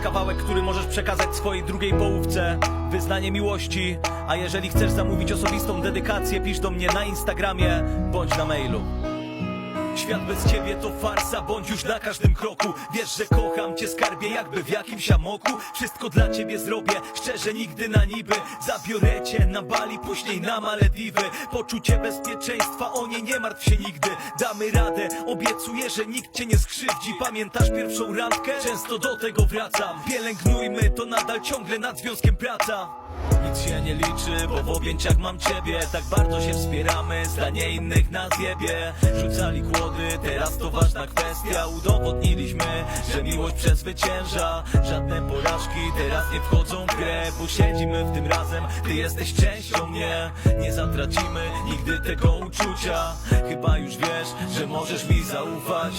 kawałek, który możesz przekazać swojej drugiej połówce. Wyznanie miłości. A jeżeli chcesz zamówić osobistą dedykację, pisz do mnie na Instagramie bądź na mailu. Świat bez ciebie to farsa, bądź już na każdym kroku Wiesz, że kocham cię skarbie jakby w jakimś amoku Wszystko dla ciebie zrobię, szczerze nigdy na niby Zabiorę cię na Bali, później na Malediwy Poczucie bezpieczeństwa, nie martw się nigdy. Damy radę, obiecuję, że nikt cię nie skrzywdzi. Pamiętasz pierwszą randkę? Często do tego wracam. Pielęgnujmy to nadal ciągle nad związkiem praca. Nic się nie liczy, bo w objęciach mam ciebie. Tak bardzo się wspieramy, zdanie innych na zjebie. Rzucali kłody, teraz to ważna kwestia. Udowodniliśmy, że miłość przezwycięża. Żadne teraz nie wchodzą w grę Bo siedzimy w tym razem, ty jesteś częścią mnie. Nie zatracimy nigdy tego uczucia. Chyba już wiesz, że możesz mi zaufać